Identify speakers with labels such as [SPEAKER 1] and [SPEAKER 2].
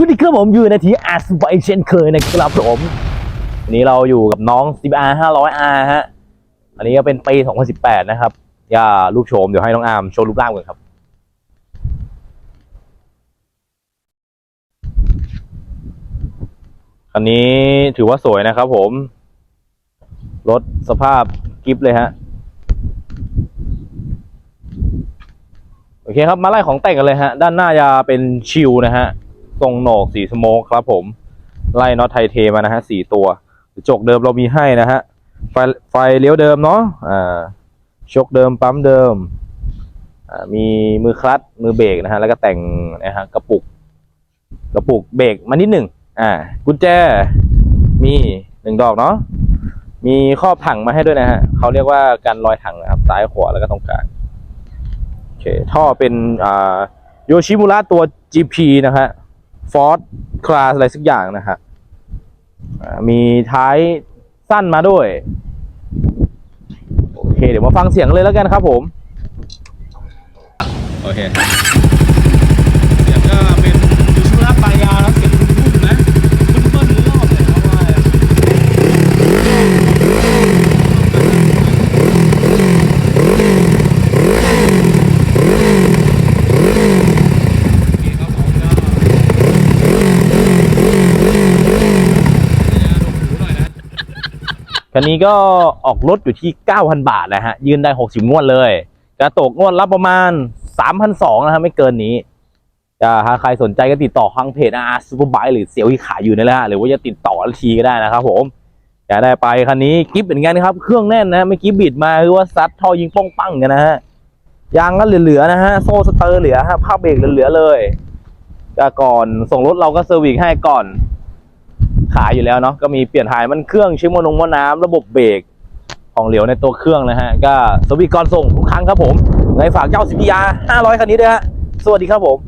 [SPEAKER 1] สวัสดีครับผมอยู่ในทีอาร์สไปเช่นเคยนะครับผมวันนี้เราอยู่กับน้อง CBR 500R ฮะ อันนี้ก็เป็นปี 2018 นะครับ อย่าลูกโชมเดี๋ยวให้น้องอาร์มโชว์รูปร่างก่อนครับคันนี้ถือว่าสวยนะครับผม รถสภาพกิฟเลยฮะ โอเคครับมาไล่ของแต่งกันเลยฮะ ด้านหน้าจะเป็นชิลนะฮะ ทรงโหนกสีสโมกครับผม ไล่น็อตไทเทมานะฮะสี่ตัวจกเดิมเรามีให้นะฮะ ไฟไฟเลี้ยวเดิมเนาะอ่าชกเดิมปั๊มเดิมอ่ามีมือคลัตช์มือเบรกนะฮะแล้วก็แต่งนะฮะกระปุก กระปุกเบรกมานิดหนึ่งอ่ากุญแจมีหนึ่งดอกเนาะมีครอบถังมาให้ด้วยนะฮะเขาเรียกว่ากันรอยถังนะครับซ้ายขวาแล้วก็ตรงกลางโอเคท่อเป็นอ่าโยชิมุระตัว GP นะฮะ ฟอร์ดคลาสอะไรสักอย่างนะฮะมีท้ายสั้นมาด้วย โอเค เดี๋ยวมาฟังเสียงเลยแล้วกันครับผม
[SPEAKER 2] โอเค เสียงก็เป็นยูชูรัปลายยาวแล้วเสียงรุ่นๆนะรุ่นเบิ้ลหรือรอบเนี่ยเขาว่าโอเคครับผมก็เนี่ยลงหูหน่อยนะ
[SPEAKER 1] คันนี้ก็ออกรถอยู่ที่ 9,000 บาทนะฮะ ยืนได้ 60 งวดเลย กระตกงวดรับประมาณ 3,200นะฮะ ไม่เกินนี้จะถ้าใครสนใจก็ติดต่อทางเพจอาร์ซูเปอร์ไบหรือเซลล์ที่ขายอยู่นี่แหละหรือว่าจะติดต่อทีก็ได้นะครับผมอยากได้ไปคันนี้กิฟเหมือนกันครับ เครื่องแน่นนะไม่อกี้บิดมาคือว่าซัดท่อยิงป้องปังกันนะฮะยางก็เหลือๆนะฮะโซ่สเตอร์เหลือฮะผ้าเบรกเหลือๆเลยก่อนส่งรถเราก็เซอร์วิสให้ก่อน ขายอยู่แล้วเนาะก็มีเปลี่ยนถ่ายมันเครื่องชิ้นมนงมน้ำระบบเบรกของเหลวในตัวเครื่องนะฮะ ก็สวิตช์ก่อนส่งทุกครั้งครับผมไงฝากเจ้าสิบียา500 คันนี้ด้วยฮะ สวัสดีครับผม